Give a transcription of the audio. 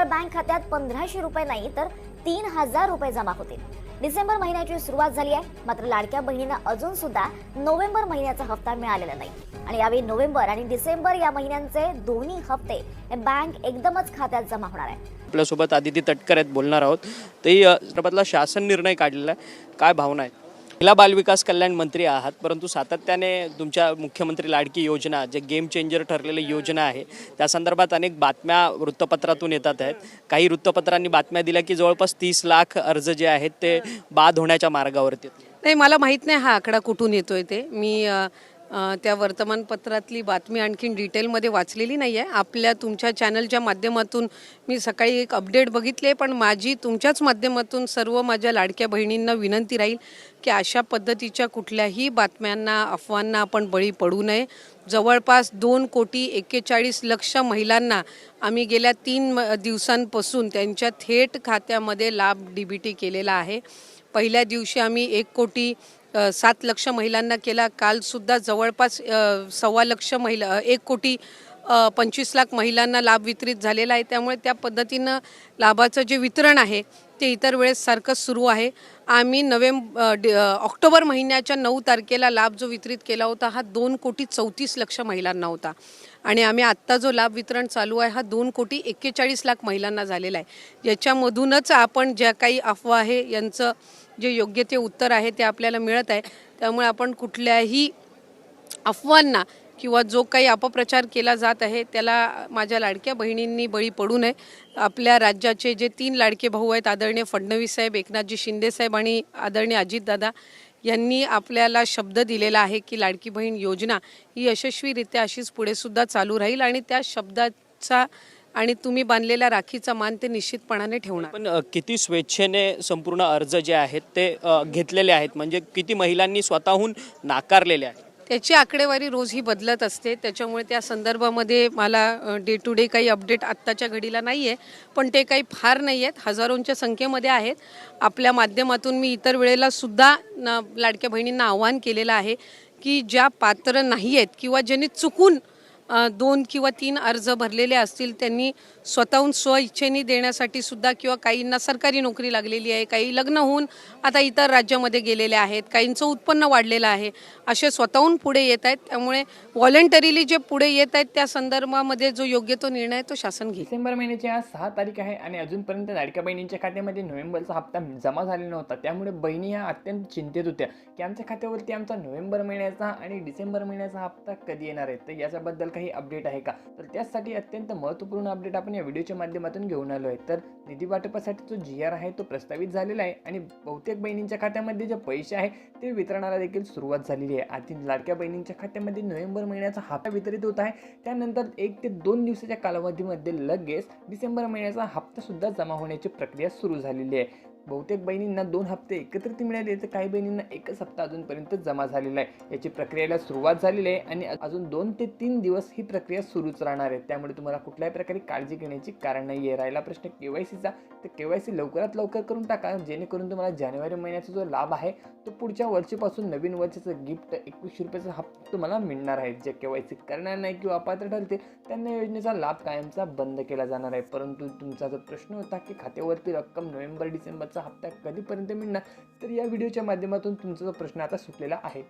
यानुसार बँक खात्यात पंधराशे रुपये नाही तर तीन हजार रुपये जमा होतील. डिसेंबर महिन्याची सुरुवात झाली आहे. मात्र लाडक्या बहिणींना अजून सुद्धा नोव्हेंबर महिन्याचा हप्ता मिळालेला नाही. आणि यावेळी नोव्हेंबर आणि डिसेंबर या महिन्यांचे दोन्ही हप्ते हे बँक एकदमच खात्यात जमा होणार आहे. आपल्यासोबत आदिती तटकर आहेत बोलणार आहोत. तेही संदर्भातला शासन निर्णय काढलेला आहे. काय भावना आहेत? महिला बालविकास कल्याण मंत्री आहात परंतु सातत्याने तुमच्या मुख्यमंत्री लाडकी योजना जे गेम चेंजर ठरलेली योजना आहे त्या संदर्भात अनेक बातम्या वृत्तपत्रातून येतात आहेत काही वृत्तपत्रांनी बातम्या दिल्या की जवळपास तीस लाख अर्ज जे आहेत ते बाद होण्याच्या मार्गावरती आहेत. नाही मला माहीत नाही हा आकडा कुठून येतोय ते मी त्या वर्तमानपत्रातली बातमी आणखीन डिटेलमध्ये वाचलेली नाही आहे आपल्या तुमच्या चॅनलच्या माध्यमातून मी सकाळी एक अपडेट बघितले पण माझी तुमच्याच माध्यमातून सर्व माझ्या लाडक्या बहिणींना विनंती राहील की अशा पद्धतीच्या कुठल्याही बातम्यांना अफवांना आपण बळी पडू नये. जवळपास दोन कोटी एक्केचाळीस लक्ष महिलांना आम्ही गेल्या तीन म- दिवसांपासून त्यांच्या थेट खात्यामध्ये लाभ डी बी टी केलेला आहे. पहिल्या दिवशी आम्ही एक कोटी सात लक्ष महिलांना केला. कालसुद्धा जवळपास सव्वा लक्ष महिला एक कोटी पंचवीस लाख महिलांना लाभ वितरित झालेला आहे. त्यामुळे त्या पद्धतीनं लाभाचं जे वितरण आहे ते इतर वेळेस सारखंच सुरू आहे. आम्ही नोव्हेंबर ऑक्टोबर महिन्याच्या नऊ तारखेला लाभ जो वितरित केला होता हा दोन कोटी चौतीस लक्ष महिलांना होता. आणि आम्ही आत्ता जो लाभ वितरण चालू आहे हा दोन कोटी एक्केचाळीस लाख महिलांना झालेला आहे. याच्यामधूनच आपण ज्या काही अफवा आहे यांचं जे योग्य ते उत्तर आहे ते आपल्याला मिळत आहे. त्यामुळे आपण कुठल्याही अफवांना किंवा जो काही अपप्रचार केला जात आहे त्याला माझ्या लाडक्या बहिणींनी बळी पडू नये. आपल्या राज्याचे जे तीन लाडके भाऊ आहेत आदरणीय फडणवीस साहेब एकनाथजी शिंदेसाहेब आणि आदरणीय अजितदादा यांनी आपल्याला शब्द दिलेला आहे की लाडकी बहीण योजना ही यशस्वीरित्या अशीच पुढेसुद्धा चालू राहील आणि त्या शब्दाचा आणि तुम्ही बांधलेल्या राखीचा मान ते निश्चितपणाने ठेवणार. पण किती स्वेच्छेने संपूर्ण अर्ज जे आहेत ते घेतलेले आहेत? म्हणजे किती महिलांनी स्वतःहून नाकारलेले आहेत? त्याची आकडेवारी रोज ही बदलत असते. त्याच्यामुळे त्या संदर्भामध्ये मला डे टू डे काही अपडेट आत्ताच्या घडीला नाही आहे पण ते काही फार नाही आहेत हजारोंच्या संख्येमध्ये आहेत. आपल्या माध्यमातून मी इतर वेळेला सुद्धा लाडक्या बहिणींना आव्हान केलेलं आहे की ज्या पात्र नाही आहेत किंवा ज्यांनी चुकून दोन किंवा तीन अर्ज भरलेले असतील त्यांनी स्वतःहून स्वइच्छेने देण्यासाठी सुद्धा किंवा काहींना सरकारी नोकरी लागलेली आहे काही लग्न होऊन आता इतर राज्यामध्ये गेलेले आहेत काहींचं उत्पन्न वाढलेलं आहे असे स्वतःहून पुढे येत आहेत. त्यामुळे व्हॉलेंटरीली जे पुढे येत आहेत त्या संदर्भामध्ये जो योग्य तो निर्णय आहे तो शासन घेईल. डिसेंबर महिन्याची आज सहा तारीख आहे आणि अजूनपर्यंत लाडक्या बहिणींच्या खात्यामध्ये नोव्हेंबरचा हप्ता जमा झालेला नव्हता. त्यामुळे बहिणी ह्या अत्यंत चिंतेत होत्या. की आमच्या खात्यावरती आमचा नोव्हेंबर महिन्याचा आणि डिसेंबर महिन्याचा हप्ता कधी येणार आहे? तर याच्याबद्दल काही अपडेट आहे का? तर त्यासाठी अत्यंत महत्त्वपूर्ण अपडेट आपण या व्हिडिओच्या माध्यमातून घेऊन आलो आहे. तर निधी वाटपासाठी जो जी आर आहे तो प्रस्तावित झालेला आहे आणि बहुतेक बहिणींच्या खात्यामध्ये जे पैसे आहे ते वितरणाला देखील सुरुवात झालेली आहे. आधी लाडक्या बहिणींच्या खात्यामध्ये नोव्हेंबर महिन्याचा हप्ता वितरित होत आहे. त्यानंतर एक ते दोन दिवसाच्या कालावधीमध्ये लगेच डिसेंबर महिन्याचा हप्ता सुद्धा जमा होण्याची प्रक्रिया सुरू झालेली आहे. बहुतेक बहिणींना दोन हप्ते एकत्रित मिळाले तर काही बहिणींना एकच हप्ता अजूनपर्यंत जमा झालेला आहे. याची प्रक्रियेला सुरुवात झालेली आहे आणि अजून दोन ते तीन दिवस ही प्रक्रिया सुरूच राहणार आहे. त्यामुळे तुम्हाला कुठल्याही प्रकारे काळजी घेण्याची कारण नाही आहे राहिला प्रश्न के वाय सीचा तर के वाय सी लवकरात लवकर करून टाका जेणेकरून तुम्हाला जानेवारी महिन्याचा जो लाभ आहे तो पुढच्या वर्षीपासून नवीन वर्षाचं गिफ्ट एकवीसशे रुपयाचा हप्ता तुम्हाला मिळणार आहे. जे के वाय सी करणार नाही किंवा अपात्र ठरते त्यांना योजनेचा लाभ कायमचा बंद केला जाणार आहे. परंतु तुमचा जो प्रश्न होता की खात्यावरती रक्कम नोव्हेंबर डिसेंबरचा हप्ता कधीपर्यंत मिळणार? तर या व्हिडिओच्या माध्यमातून तुमचा जो प्रश्न आता सुटलेला आहे